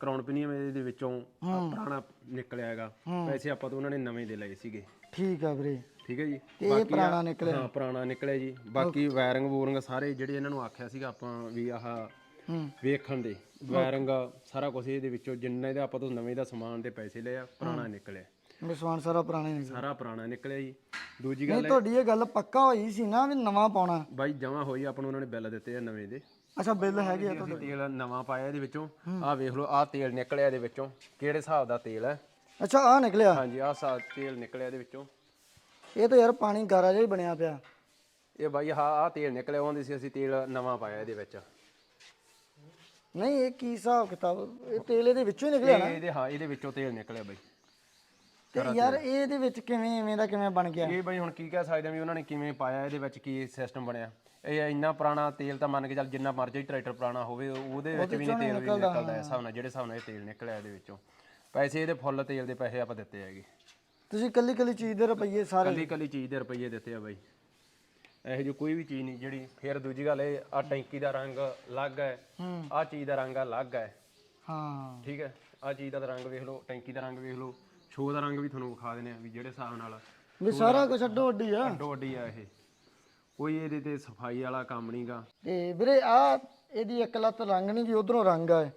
ਕਰਾਉਣ ਪਨੀਅਮ ਇਹਦੇ ਵਿੱਚੋਂ ਆਹ ਪੁਰਾਣਾ ਨਿਕਲਿਆ ਹੈਗਾ। ਪੈਸੇ ਆਪਾਂ ਤੋਂ ਉਹਨਾਂ ਨੇ ਨਵੇਂ ਦੇ ਲਏ ਸੀਗੇ। ਠੀਕ ਆ ਵੀਰੇ। ਠੀਕ ਹੈ ਜੀ? ਤੇ ਇਹ ਬਾਕੀ ਆ- ਪੁਰਾਣਾ ਨਿਕਲਿਆ। ਹਾਂ ਪੁਰਾਣਾ ਨਿਕਲਿਆ ਜੀ। ਬਾਕੀ ਵਾਇਰਿੰਗ ਵੂਰਿੰਗ ਸਾਰੇ ਜਿਹੜੇ ਇਹਨਾਂ ਨੂੰ ਆਖਿਆ ਸੀਗਾ ਆਪਾਂ ਵੀ ਆਹ ਹੂੰ। ਵੇਖਣ ਦੇ। ਵਾਇਰਿੰਗ ਸਾਰਾ ਕੁਝ ਇਹਦੇ ਵਿੱਚੋਂ ਜਿੰਨਾ ਇਹਦਾ ਆਪਾਂ ਤੋਂ ਨਵੇਂ ਦਾ ਸਮਾਨ ਦੇ ਪੈਸੇ ਲਏ ਆ ਪੁਰਾਣਾ ਨਿਕਲਿਆ। ਵਿਸਵਾਨ ਸਾਰਾ ਪੁਰਾਣੇ ਨੇ ਸਾਰਾ ਪੁਰਾਣਾ ਨਿਕਲਿਆ ਜੀ। ਦੂਜੀ ਨਹੀਂ ਗੱਲ ਤੁਹਾਡੀ ਇਹ ਗੱਲ ਪੱਕਾ ਹੋਈ ਸੀ ਨਾ ਵੀ ਨਵਾਂ ਪਾਉਣਾ। ਬਾਈ ਜਮਾ ਹੋਈ ਆਪਾਂ ਨੂੰ ਉਹਨਾਂ ਨੇ ਬਿੱਲ ਦਿੱਤੇ ਆ ਨਵੇਂ ਦੇ। ਅੱਛਾ ਬਿੱਲ ਹੈਗੇ ਆ ਤੁਹਾਡੇ ਅਸੀਂ ਤੇਲ ਨਵਾਂ ਪਾਇਆ ਇਹਦੇ ਵਿੱਚੋਂ। ਆਹ ਵੇਖ ਲਓ ਆਹ ਤੇਲ ਨਿਕਲਿਆ ਇਹਦੇ ਵਿੱਚੋਂ। ਕਿਹੜੇ ਹਿਸਾਬ ਦਾ ਤੇਲ ਹੈ? ਅੱਛਾ ਆ ਨਿਕਲਿਆ? ਹਾਂਜੀ ਆਹ ਹਿਸਾਬ ਤੇਲ ਨਿਕਲਿਆ ਇਹਦੇ ਵਿੱਚੋਂ। ਇਹ ਤਾਂ ਯਾਰ ਪਾਣੀ ਗਾਰਾ ਜਿਹਾ ਹੀ ਬਣਿਆ ਪਿਆ। ਇਹ ਬਾਈ ਹਾਂ ਆਹ ਤੇਲ ਨਿਕਲਿਆ ਉਹਦੇ ਸੀ ਅਸੀਂ ਤੇਲ ਨਵਾਂ ਪਾਇਆ ਇਹਦੇ ਵਿੱਚ। ਨਹੀਂ ਇਹ ਕੀ ਹਿਸਾਬ ਕਿਤਾਬ? ਇਹ ਤੇਲ ਇਹਦੇ ਵਿੱਚੋਂ ਹੀ ਨਿਕਲਿਆ ਨਾ? ਇਹ ਇਹਦੇ ਹਾਂ ਇਹਦੇ ਵਿੱਚੋਂ ਤੇਲ ਨਿਕਲਿਆ ਬਾਈ। ਤੇ ਯਾਰ ਇਹ ਇਹਦੇ ਵਿੱਚ ਕਿਵੇਂ ਐਵੇਂ ਦਾ ਕਿਵੇਂ ਬਣ ਗਿਆ? ਇਹ ਬਾਈ ਹੁਣ ਕੀ ਕਹਿ ਸਕਦੇ ਆ ਵੀ ਉਹਨਾਂ ਨੇ ਕਿਵੇਂ ਪਾਇਆ ਇਹਦੇ ਵਿੱਚ ਕੀ ਸਿਸਟਮ ਬਣਿਆ? ਇਹ ਇੰਨਾ ਪੁਰਾਣਾ ਤੇਲ ਤਾਂ ਮੰਨ ਕੇ ਚੱਲ ਜਿੰਨਾ ਮਰਜ਼ੀ ਟਰੈਕਟਰ ਪੁਰਾਣਾ ਹੋਵੇ ਉਹਦੇ ਵਿੱਚ ਵੀ ਨਹੀਂ ਤੇਲ ਵੀ ਨਿਕਲਦਾ। ਇਸ ਹਿਸਾਬ ਨਾਲ ਜਿਹੜੇ ਹਿਸਾਬ ਨਾਲ ਇਹ ਤੇਲ ਨਿਕਲਿਆ ਇਹਦੇ ਵਿੱਚੋਂ। ਪੈਸੇ ਇਹਦੇ ਫੁੱਲ ਤੇਲ ਦੇ ਪੈਸੇ ਆਪਾਂ ਦਿੱਤੇ ਹੈਗੇ। ਤੁਸੀਂ ਕੱਲੀ ਕੱਲੀ ਚੀਜ਼ ਦੇ ਰੁਪਈਏ ਸਾਰੇ ਕੱਲੀ ਕੱਲੀ ਚੀਜ਼ ਦੇ ਰੁਪਈਏ ਦਿੱਤੇ ਆ ਬਾਈ। ਇਹੋ ਜਿਹੀ ਕੋਈ ਵੀ ਚੀਜ਼ ਨਹੀਂ ਜਿਹੜੀ ਫਿਰ ਦੂਜੀ ਗੱਲ ਇਹ ਆ ਟੈਂਕੀ ਦਾ ਰੰਗ ਅਲੱਗ ਹੈ ਹੂੰ। ਆ ਚੀਜ਼ ਦਾ ਰੰਗ ਅਲੱਗ ਹੈ। ਹਾਂ। ਠੀਕ ਹੈ ਆ ਚੀਜ਼ ਦਾ ਰੰਗ ਵੇਖ ਲਓ ਟੈਂਕੀ ਦਾ ਰੰਗ ਵੇਖ ਲਓ। ਸ਼ੋ ਦਾ ਰੰਗ ਵੀ ਤੁਹਾਨੂੰ ਵਿਖਾ ਦਿੰਦੇ ਆ ਵੀ ਜਿਹੜੇ ਹਿਸਾਬ ਨਾਲ ਵੀ ਸਾਰਾ ਕੁਝ ਅੱਡੋ ਅੱਡੀ ਆ। ਅੱਡੋ ਅੱਡੀ ਆ ਇਹ। ਕੋਈ ਇਹਦੇ ਤੇ ਸਫ਼ਾਈ ਵਾਲਾ ਕੰਮ ਨਹੀਂਗਾ ਤੇ ਵੀਰੇ ਆ ਇਹਦੀ ਇੱਕ ਲੱਤ ਰੰਗ ਨਹੀਂ ਜੀ ਉਧਰੋਂ ਰੰਗ ਆ